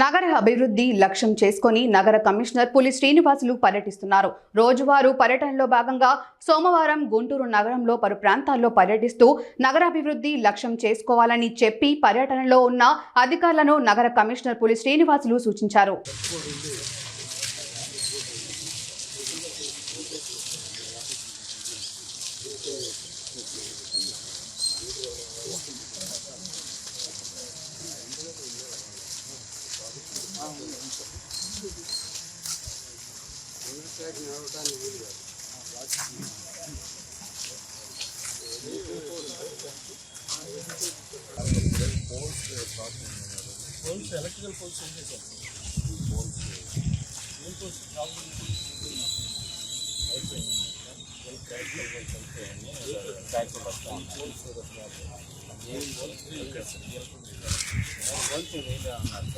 నగర అభివృద్ధి లక్ష్యం చేసుకుని నగర కమిషనర్ పులి శ్రీనివాసులు పర్యటిస్తున్నారు. రోజువారు పర్యటనలో భాగంగా సోమవారం గుంటూరు నగరంలో పలు ప్రాంతాల్లో పర్యటిస్తూ నగరాభివృద్ధి లక్ష్యం చేసుకోవాలని చెప్పి పర్యటనలో ఉన్న అధికారులను నగర కమిషనర్ పులి శ్రీనివాసులు సూచించారు. పోల్స్ ఎలక్ట్రికల్ పోల్స్ ఉంటాయి సార్ పోల్స్ ఏం పోల్స్ ప్రాబ్లం పోల్స్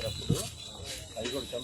అప్పుడు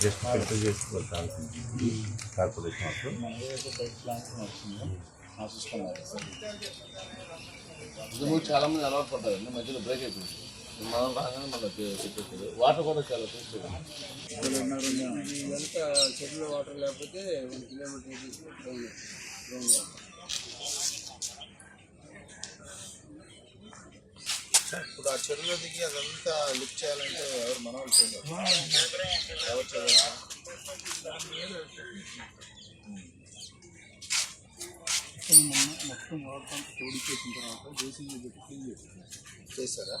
జస్ట్ ఫిల్టర్ చేసి పెట్టాల్సింది కార్పొరేషన్ చాలా మంది అలవాటు పడ్డారు. మధ్యలో బ్రేక్ అయిపోయింది. మనం రాగానే మళ్ళీ పెట్టేది వాటర్ కూడా చాలా చూస్తుంది ఇదంతా చెరువులో వాటర్ లేకపోతే వన్ కిలోమీటర్ ఇప్పుడు ఆ చెరువులో దిగి అదంతా లిఫ్ట్ చేయాలంటే ఎవరు మన వాళ్ళు చేయలేరు. ఎవరు చేయలేరు మొత్తం తోడి చేసిన తర్వాత జేసీబీ పెట్టి క్లీన్ చేసి చేశారా?